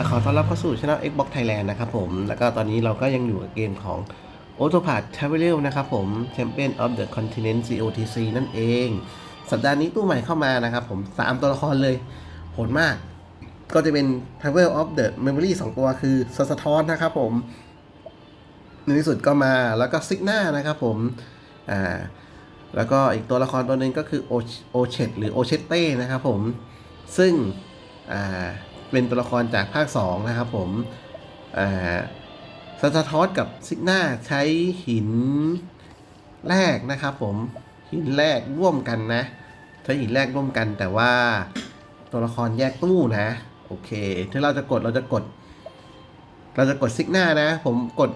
อขอต้อนรับเข้าสู่ช่อง Xbox Thailand นะครับผม แล้วก็ตอนนี้เราก็ยังอยู่กับเกมของ Autopath Travel นะครับผม Champion of the Continent COTC นั่นเอง สัปดาห์นี้ตู้ใหม่เข้ามานะครับผม 3 ตัวละครเลยโหดมาก ก็จะเป็น Travel of the Memory 2 ตัวคือสสะท้อนนะครับผมในที่สุดก็มาแล้วก็ซิกหน้านะครับผม อ่า แล้วก็อีกตัวละครตัวหนึ่งก็คือโอโอเชตหรือโอเชตเต้นะครับผม ซึ่ง อ่า เป็นตัวละครจากภาค 2 นะครับผมอ่าสตาร์ทอสกับซิกหน้าใช้หินแรกนะครับผมหินแรกร่วมกันนะใช้หินแรกร่วมกันแต่ว่าตัวละครแยกตู้นะ โอเคถ้าเราจะกดเราจะกด เราจะกดซิกหน้านะ ผมกด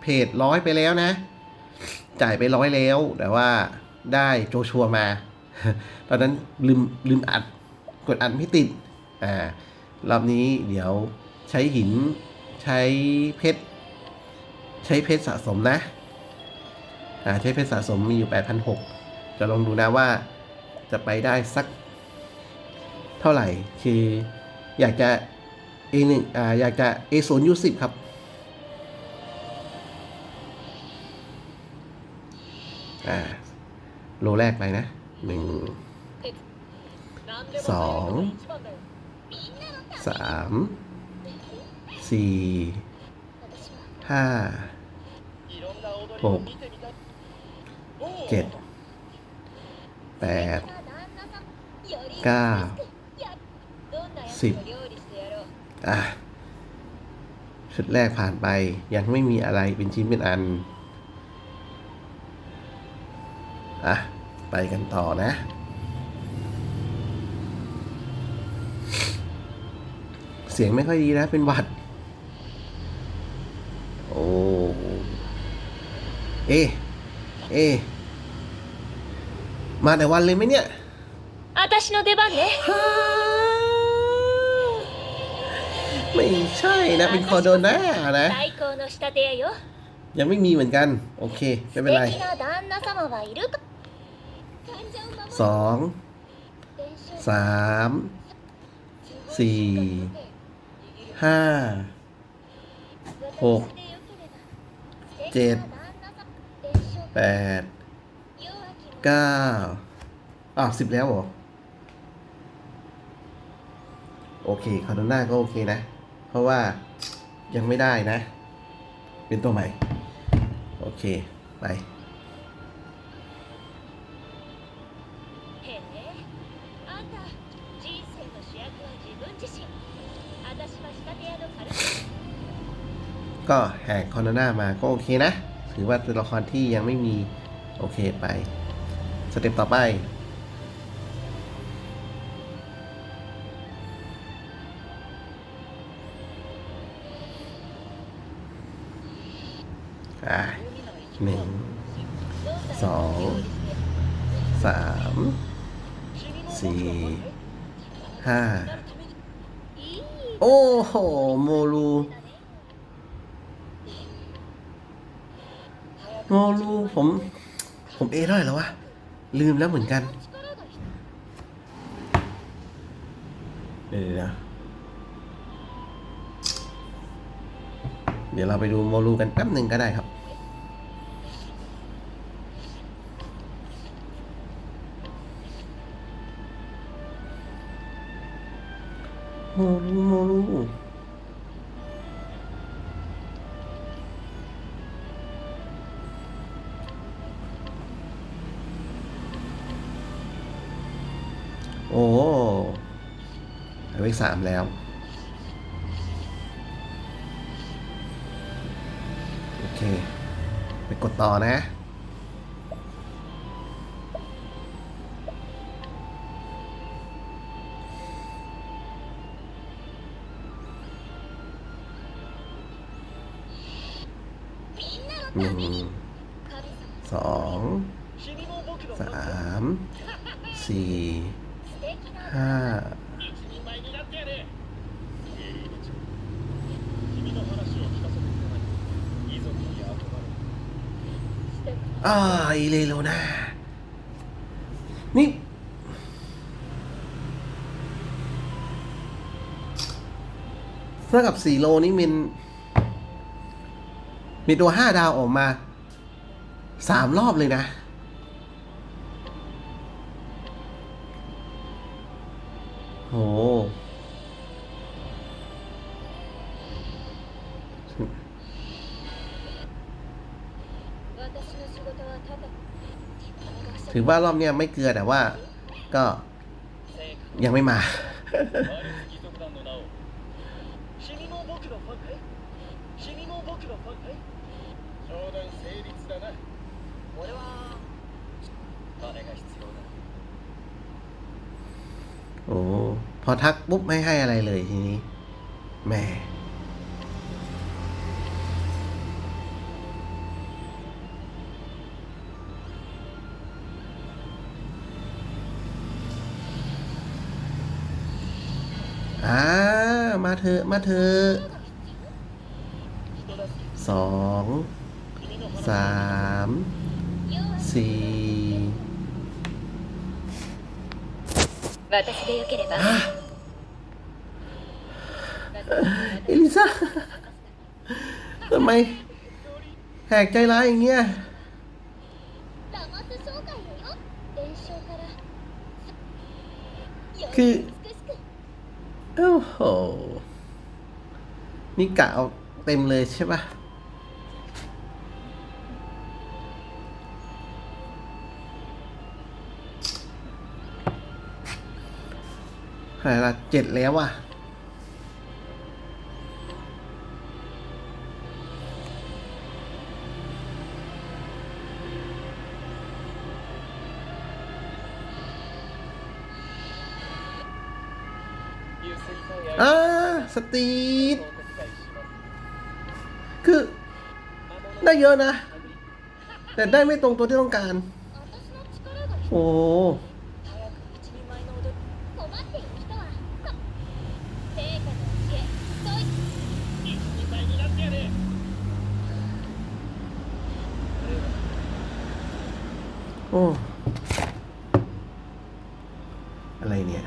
เพจร้อยไปแล้วนะ จ่ายไปร้อยแล้ว แต่ว่าได้โจชัวมา ตอนนั้นลืมลืมอัดกดอัดไม่ติดอ่า รอบนี้เดี๋ยวใช้หินใช้เพชร ใช้เพชรสะสมนะอ่าใช้เพชรสะสมมีอยู่ 8,600 จะลองดูนะว่าจะไปได้สักเท่าไหร่ คืออยากจะ A1 อ่าอยากจะ A0 U10 ครับ อ่า โลแรกไปนะหนึ่งสอง สามสี่ห้าหกเจ็ดแปดเก้าสิบอะชุดแรกผ่านไปยังไม่มีอะไรเป็นชิ้นเป็นอัน อะ ไปกันต่อนะ เสียงไม่ค่อยดีนะเป็นหวัด โอ้เอ เอ มาแต่วันเลยไหมเนี่ยอาตาชิโนเดบันเนไม่ใช่นะ เป็นคอโดน่านะยังไม่มีเหมือนกัน โอเค ไม่เป็นไรสองสามสี่ ห้าหกเจ็ดแปดเก้าอ้าวสิบแล้วเหรอ โอเคคาร์โดน่าก็โอเคนะ เพราะว่ายังไม่ได้นะ เป็นตัวใหม่ โอเค ไป ก็แหกคอร์โดน่ามาก็โอเคนะ ถือว่าตัวละครที่ยังไม่มีโอเคไป สเต็ปต่อไป อะหนึ่งสองสามสี่ห้าโอ้โห โมลู โมลูผม ผมเอเท่าไหร่แล้ววะ ลืมแล้วเหมือนกัน เดี๋ยวนะเดี๋ยวเราไปดูโมลูกันแป๊บหนึ่งก็ได้ครับ โอ้หายไปสามแล้ว โอเค ไปกดต่อนะหนึ่งสองสามสี่ ห้าอ่าอีเลโลนานี่ เท่ากับสี่โลนี่มิน มีตัวห้าดาวออกมาสามรอบเลยนะ โห 私の仕事はただ立派な学者 ถือว่ารอบเนี้ยไม่เกลือแต่ว่าก็ยังไม่มา 義足団の名を君も僕のファンかい君も僕のファンかい商談成立だな俺は金が必要だ โอ้พอทักปุ๊บไม่ให้อะไรเลยทีนี้แหม่อ่ามาเถอะมาเถอะสองสามสี่ 私でよければ เอลิซาทำไมแหกใจร้ายอย่างเงี้ย ラマス総会よよ伝承からคือ 美しく โอ้โห นี่กะเอาเต็มเลยใช่ปะ หายละเจ็ดแล้วว่ะอ่าสตีดคือ ได้เยอะนะ แต่ได้ไม่ตรงตัวที่ต้องการ โอ้ โอ้ อะไรเนี่ย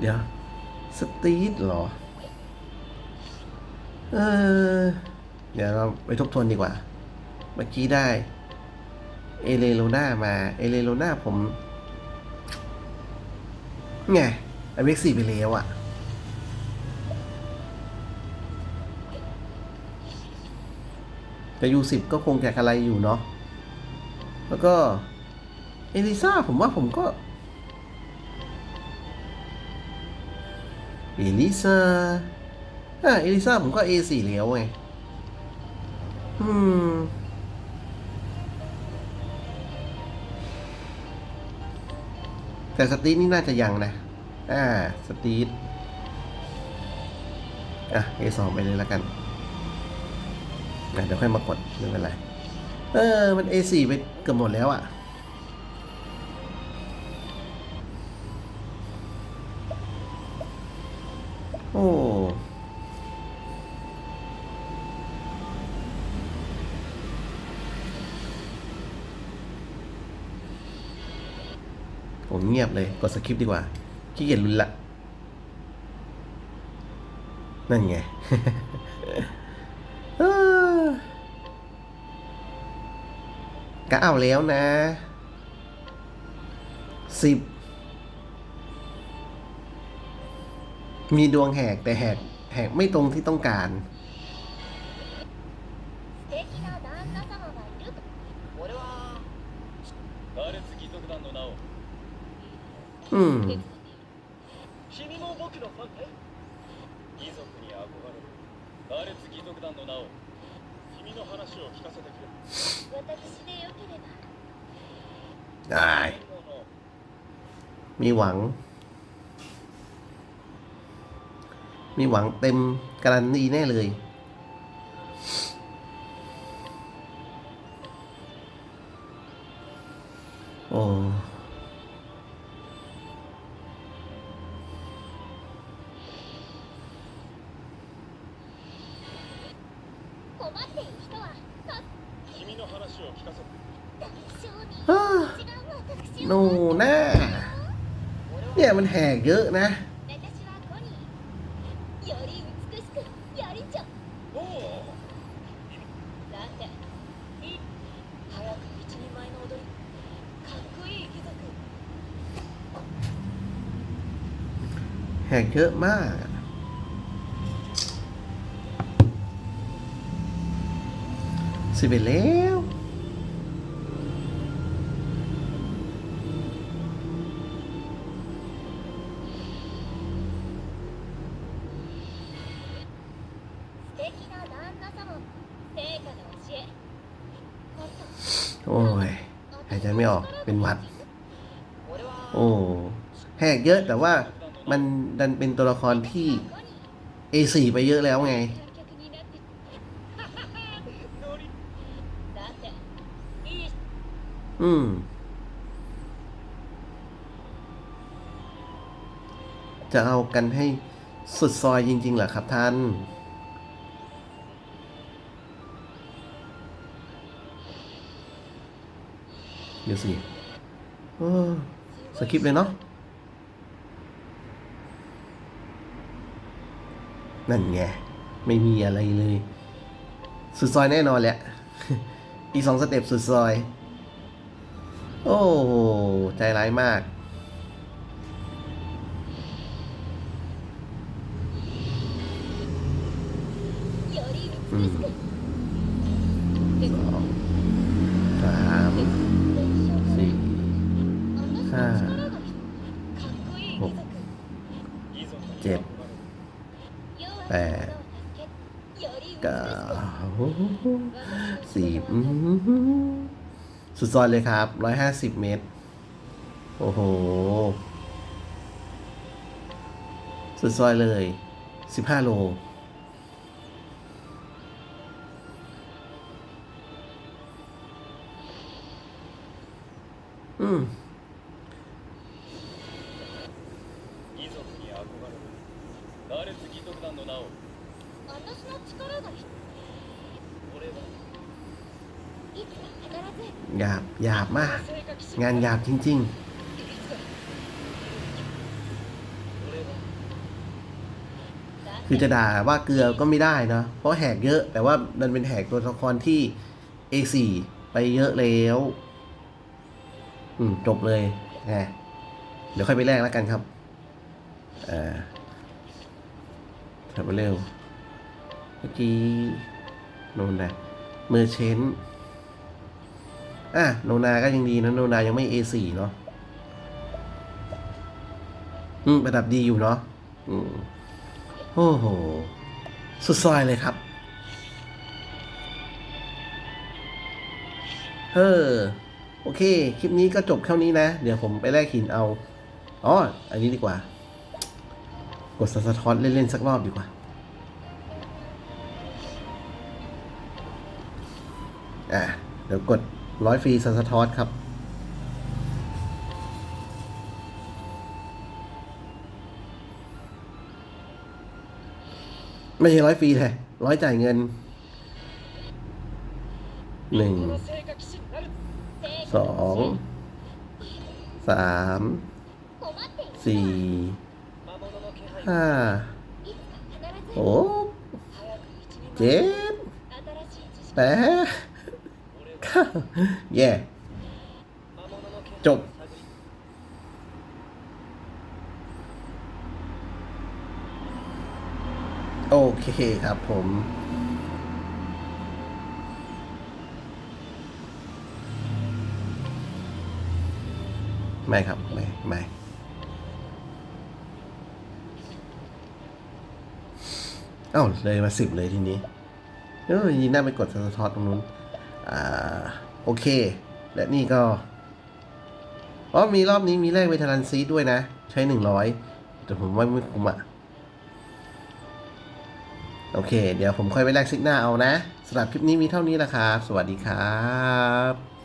เดี๋ยว สตีทเหรอ เออ เดี๋ยวเราไปทบทวนดีกว่า เมื่อกี้ได้ เอเลโลนามา เอเลโลนาผมไงอเวกสี่ไปแล้วอะ แต่ยูสิบก็คงจะอะไรอยู่เนาะ แล้วก็เอลิซาผมว่าผมก็เอลิซาอะเอลิซาผมก็ A4 แล้วไง อืม แต่สตรีทนี่น่าจะยังนะ อ่า สตรีทอะ A2 ไปเลยแล้วกัน อ่เดี๋ยวค่อยมากดไม่เป็นไร เออ มัน A4 ไปเกือบหมดแล้วอะ โอ้ผมเงียบเลย กดสคริปต์ดีกว่า ขี้เกียจลุ้นละ นั่นไง กะเอาแล้วนะ สิบ มีดวงแหกแต่แหก แหกไม่ตรงที่ต้องการ 素敵な旦那様がいると俺はガーレツ義足団の名を อืม 君も僕のファンかい義足に憧れるガーレツ義足団の名を ได้ มีหวัง มีหวังเต็มการันตีแน่เลยโอ้ ออหนูแน่เนี่ยมันแหกเยอะนะ แหกเยอะมาก สิบเอ็แล้วโอ้ยหายใจไม่ออกเป็นหวัด โอ้แหกเยอะแต่ว่ามันดันเป็นตัวละครที่ A4 ไปเยอะแล้วไง อืม จะเอากันให้สุดซอยจริง ๆ เหรอครับท่าน เดี๋ยวสิเออสคริปต์เลยเนาะนั่นไง ไม่มีอะไรเลย สุดซอยแน่นอนแหละ อีกสองสเต็ปสุดซอย โอ้โหใจร้ายมากより สุดซอยเลยครับร้อยห้าสิบเมตร โอ้โห สุดซอยเลยสิบห้าโล อืม หยาบหยาบมาก งานหยาบจริง ๆคือจะด่าว่าเกลือก็ไม่ได้นะเพราะแหกเยอะ แต่ว่ามันเป็นแหกตัวละครที่ A4 ไปเยอะแล้ว อืม จบเลยนะเดี๋ยวค่อยไปแลกแล้วกันครับเอ่าถัไปเร็ว เมื่อกี้โน่นนะมือเชน อะโนนาก็ยังดีนะโนนายังไม่ A4 เนาะอืมระดับดีอยู่เนาะอืมโอ้โห สุดซอยเลยครับ เออ โอเค คลิปนี้ก็จบเท่านี้นะ เดี๋ยวผมไปแลกหินเอา อ๋อ อันนี้ดีกว่า กดสะท้อนเล่น ๆ สักรอบดีกว่าอะเดี๋ยวกด ร้อยฟรีซันสะทอสครับ ไม่ใช่ร้อยฟรีแเลยร้อยจ่ายเงินหนึ่งสองสามสี่ห้าหกเจ็ดแปด แย่ จบ โอเคครับผมไม่ครับ ไม่ ไม่เอ้าเลยมาสิบเลยทีนี้เออยีน่าไปกดสะท้อนตรงนู้น โอเค และนี่ก็อ๋อมีรอบนี้มีแลกเวทารันซีด้วยนะ ใช้หนึ่งร้อยแต่ผมว่าไม่คุ้มอะโอเค เดี๋ยวผมค่อยไปแลกซิกหน้าเอานะสำหรับคลิปนี้มีเท่านี้ละครับ สวัสดีครับ